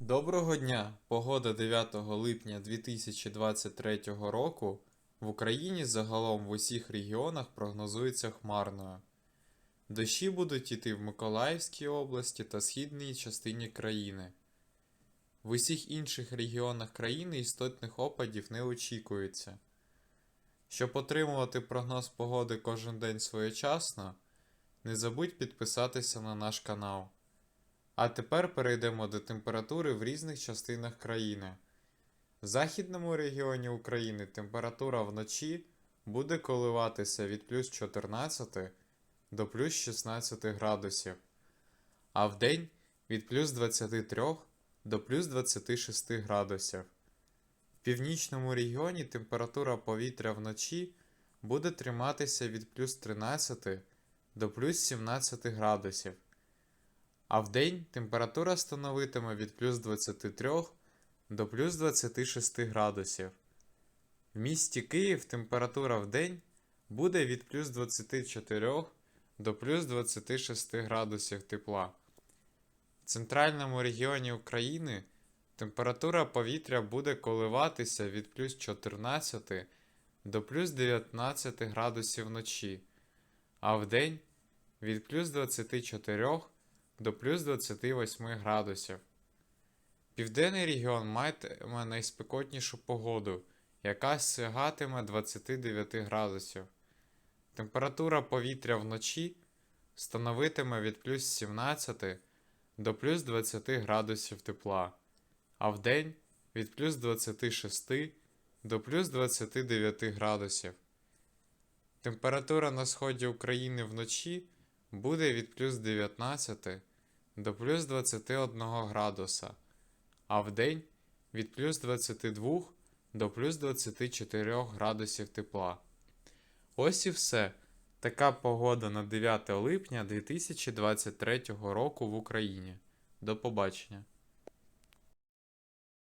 Доброго дня! Погода 9 липня 2023 року в Україні загалом в усіх регіонах прогнозується хмарною. Дощі будуть йти в Миколаївській області та східній частині країни. В усіх інших регіонах країни істотних опадів не очікується. Щоб отримувати прогноз погоди кожен день своєчасно, не забудь підписатися на наш канал. А тепер перейдемо до температури в різних частинах країни. В західному регіоні України температура вночі буде коливатися від плюс 14 до плюс 16 градусів, а вдень від плюс 23 до плюс 26 градусів. В північному регіоні температура повітря вночі буде триматися від плюс 13 до плюс 17 градусів а вдень температура становитиме від плюс 23 до плюс 26 градусів. В місті Київ температура вдень буде від плюс 24 до плюс 26 градусів тепла. В центральному регіоні України температура повітря буде коливатися від плюс 14 до плюс 19 градусів вночі, а вдень від плюс 24 до плюс 28 градусів. Південний регіон матиме найспекотнішу погоду, яка сягатиме 29 градусів. Температура повітря вночі становитиме від плюс 17 до плюс 20 градусів тепла, а вдень від плюс 26 до плюс 29 градусів. Температура на сході України вночі буде від плюс 19 до плюс 21 градуса, а вдень від плюс 22 до плюс 24 градусів тепла. Ось і все. Така погода на 9 липня 2023 року в Україні. До побачення.